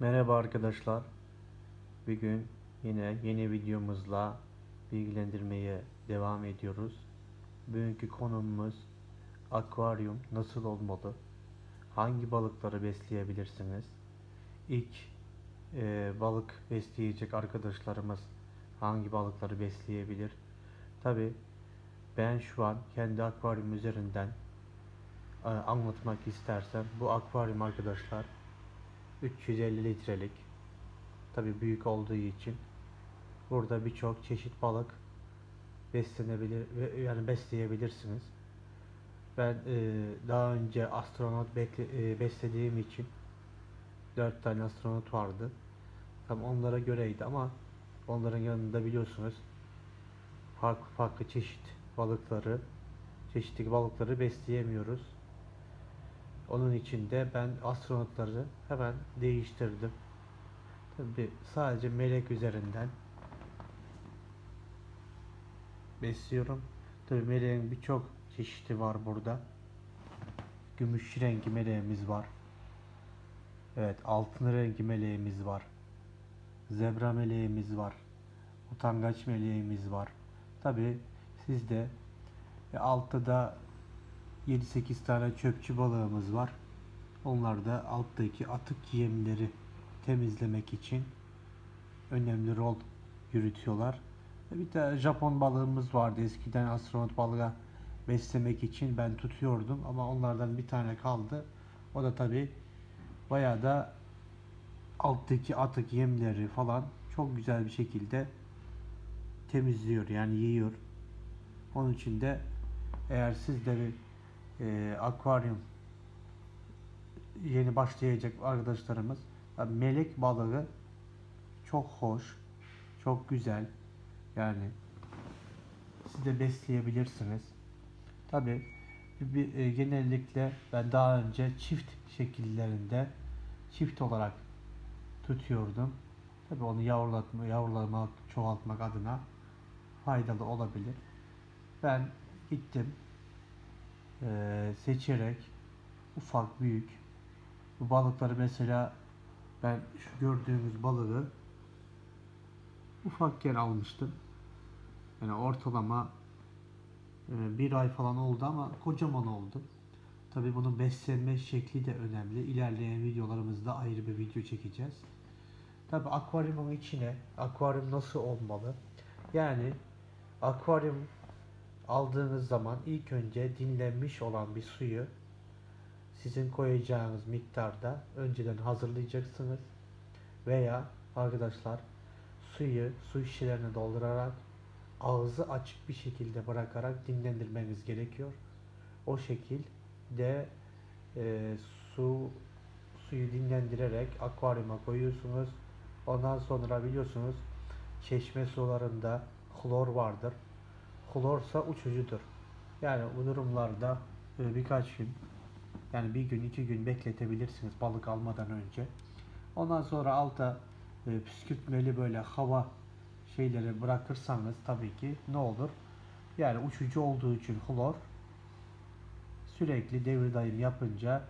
Merhaba arkadaşlar. Bugün yine yeni videomuzla bilgilendirmeye devam ediyoruz. Bugünkü konumuz akvaryum nasıl olmalı? Hangi balıkları besleyebilirsiniz? İlk e, balık besleyecek arkadaşlarımız hangi balıkları besleyebilir? Tabi ben şu an kendi akvaryum üzerinden e, anlatmak istersem bu akvaryum arkadaşlar 350 litrelik. Tabi büyük olduğu için burada birçok çeşit balık beslenebilir yani besleyebilirsiniz. Ben e, daha önce astronot bekle, e, beslediğim için 4 tane astronot vardı. Tam onlara göreydi ama onların yanında biliyorsunuz farklı farklı çeşit balıkları çeşitli balıkları besleyemiyoruz. Onun için de ben astronotları hemen değiştirdim. Tabi sadece melek üzerinden besliyorum. Tabi meleğin birçok çeşidi var burada. Gümüş rengi meleğimiz var. Evet altın rengi meleğimiz var. Zebra meleğimiz var. Utangaç meleğimiz var. Tabi sizde e, altta da 7-8 tane çöpçü balığımız var. Onlar da alttaki atık yemleri temizlemek için önemli rol yürütüyorlar. Bir de Japon balığımız vardı eskiden astronot balığa beslemek için ben tutuyordum ama onlardan bir tane kaldı. O da tabi bayağı da alttaki atık yemleri falan çok güzel bir şekilde temizliyor yani yiyor. Onun için de eğer siz de bir e, akvaryum yeni başlayacak arkadaşlarımız melek balığı çok hoş, çok güzel. Yani siz de besleyebilirsiniz. Tabi e, genellikle ben daha önce çift şekillerinde çift olarak tutuyordum. Tabi onu yavrulatma, yavrulamak, çoğaltmak adına faydalı olabilir. Ben gittim eee, seçerek ufak büyük bu balıkları mesela ben şu gördüğünüz balığı ufakken almıştım. Yani ortalama e, bir ay falan oldu ama kocaman oldu. Tabi bunun beslenme şekli de önemli. İlerleyen videolarımızda ayrı bir video çekeceğiz. Tabi akvaryumun içine akvaryum nasıl olmalı? Yani akvaryum aldığınız zaman ilk önce dinlenmiş olan bir suyu sizin koyacağınız miktarda önceden hazırlayacaksınız veya arkadaşlar suyu su şişelerine doldurarak ağzı açık bir şekilde bırakarak dinlendirmeniz gerekiyor. O şekilde e, su suyu dinlendirerek akvaryuma koyuyorsunuz. Ondan sonra biliyorsunuz çeşme sularında klor vardır. Klorsa uçucudur. Yani bu durumlarda e, birkaç gün yani bir gün iki gün bekletebilirsiniz balık almadan önce. Ondan sonra alta e, püskürtmeli böyle hava şeyleri bırakırsanız tabii ki ne olur? Yani uçucu olduğu için klor sürekli devir daim yapınca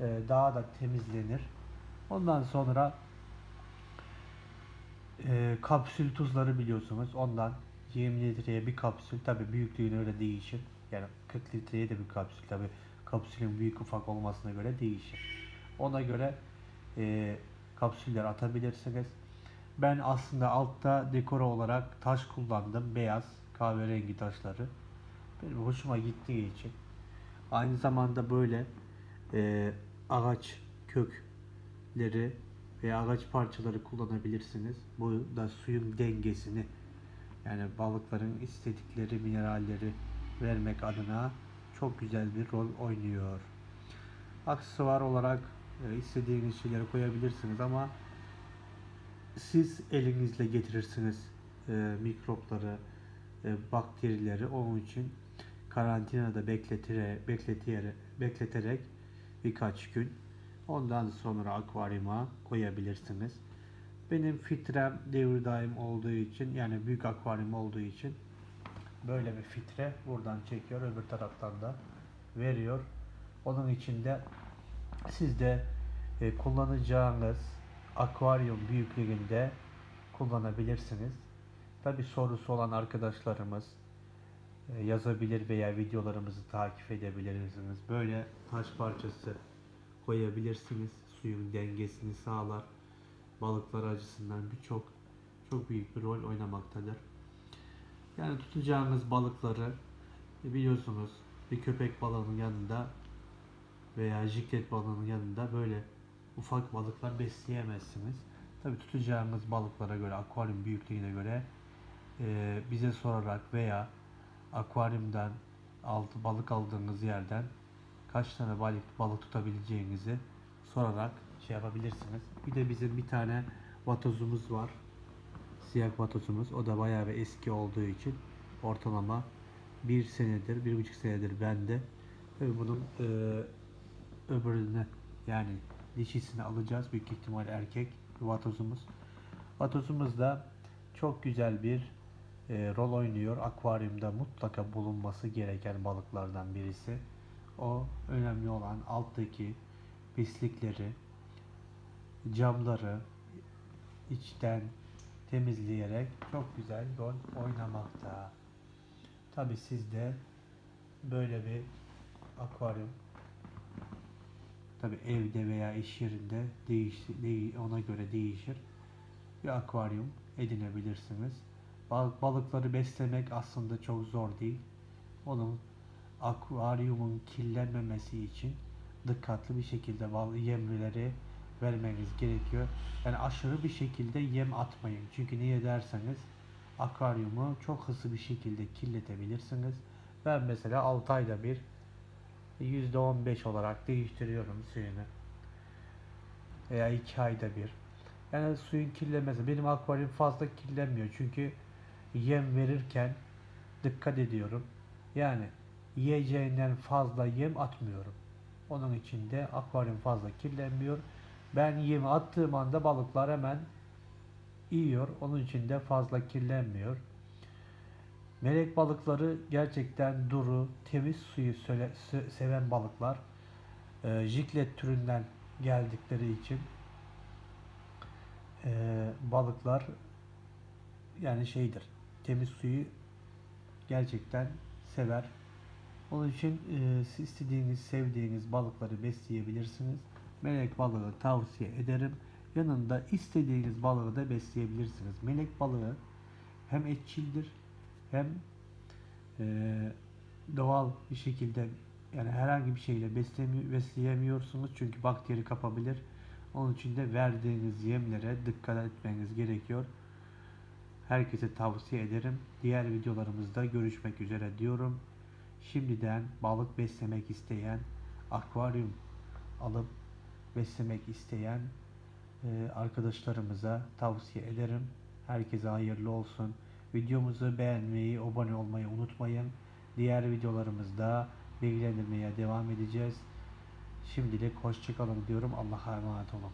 e, daha da temizlenir. Ondan sonra kapsül tuzları biliyorsunuz. Ondan 20 litreye bir kapsül. Tabi büyüklüğüne göre değişir. Yani 40 litreye de bir kapsül. Tabi kapsülün büyük ufak olmasına göre değişir. Ona göre e, kapsüller atabilirsiniz. Ben aslında altta dekora olarak taş kullandım. Beyaz, kahverengi taşları. Benim hoşuma gittiği için. Aynı zamanda böyle e, ağaç kökleri veya ağaç parçaları kullanabilirsiniz. Bu da suyun dengesini yani balıkların istedikleri mineralleri vermek adına çok güzel bir rol oynuyor. Aksesuar olarak e, istediğiniz şeyleri koyabilirsiniz ama siz elinizle getirirsiniz e, mikropları, e, bakterileri. Onun için karantinada bekletire, bekletire, bekleterek birkaç gün ondan sonra akvaryuma koyabilirsiniz. Benim filtrem devir daim olduğu için yani büyük akvaryum olduğu için böyle bir filtre buradan çekiyor öbür taraftan da veriyor. Onun için de siz de e, kullanacağınız akvaryum büyüklüğünde kullanabilirsiniz. Tabi sorusu olan arkadaşlarımız e, yazabilir veya videolarımızı takip edebilirsiniz. Böyle taş parçası koyabilirsiniz. Suyun dengesini sağlar. Balıklar açısından birçok çok büyük bir rol oynamaktadır. Yani tutacağınız balıkları e, biliyorsunuz bir köpek balığının yanında veya jiklet balığının yanında böyle ufak balıklar besleyemezsiniz. Tabi tutacağınız balıklara göre, akvaryum büyüklüğüne göre e, bize sorarak veya akvaryumdan altı balık aldığınız yerden kaç tane balık balık tutabileceğinizi sorarak şey yapabilirsiniz. Bir de bizim bir tane vatozumuz var. Siyah vatozumuz. O da bayağı bir eski olduğu için ortalama bir senedir, bir buçuk senedir bende. Tabii bunun e, öbürüne yani dişisini alacağız. Büyük ihtimal erkek vatozumuz. Vatozumuz da çok güzel bir e, rol oynuyor. Akvaryumda mutlaka bulunması gereken balıklardan birisi. O önemli olan alttaki pislikleri, camları içten temizleyerek çok güzel rol oynamakta. Tabi siz de böyle bir akvaryum tabi evde veya iş yerinde değiş, deği- ona göre değişir. Bir akvaryum edinebilirsiniz. Bal- Balıkları beslemek aslında çok zor değil. Onun akvaryumun kirlenmemesi için dikkatli bir şekilde yemleri vermeniz gerekiyor. Yani aşırı bir şekilde yem atmayın. Çünkü niye derseniz akvaryumu çok hızlı bir şekilde kirletebilirsiniz. Ben mesela 6 ayda bir %15 olarak değiştiriyorum suyunu. Veya 2 ayda bir. Yani suyun kirlenmesi. Benim akvaryum fazla kirlenmiyor. Çünkü yem verirken dikkat ediyorum. Yani yiyeceğinden fazla yem atmıyorum. Onun için de akvaryum fazla kirlenmiyor. Ben yemi attığım anda balıklar hemen yiyor. Onun için de fazla kirlenmiyor. Melek balıkları gerçekten duru, temiz suyu söyle- se- seven balıklar. Ee, jiklet türünden geldikleri için ee, balıklar yani şeydir. Temiz suyu gerçekten sever. Onun için e, istediğiniz, sevdiğiniz balıkları besleyebilirsiniz. Melek balığı tavsiye ederim. Yanında istediğiniz balığı da besleyebilirsiniz. Melek balığı hem etçildir hem e, doğal bir şekilde yani herhangi bir şeyle besleyemiyorsunuz çünkü bakteri kapabilir. Onun için de verdiğiniz yemlere dikkat etmeniz gerekiyor. Herkese tavsiye ederim. Diğer videolarımızda görüşmek üzere diyorum. Şimdiden balık beslemek isteyen, akvaryum alıp beslemek isteyen e, arkadaşlarımıza tavsiye ederim. Herkese hayırlı olsun. Videomuzu beğenmeyi, abone olmayı unutmayın. Diğer videolarımızda bilgilendirmeye devam edeceğiz. Şimdilik hoşçakalın diyorum. Allah'a emanet olun.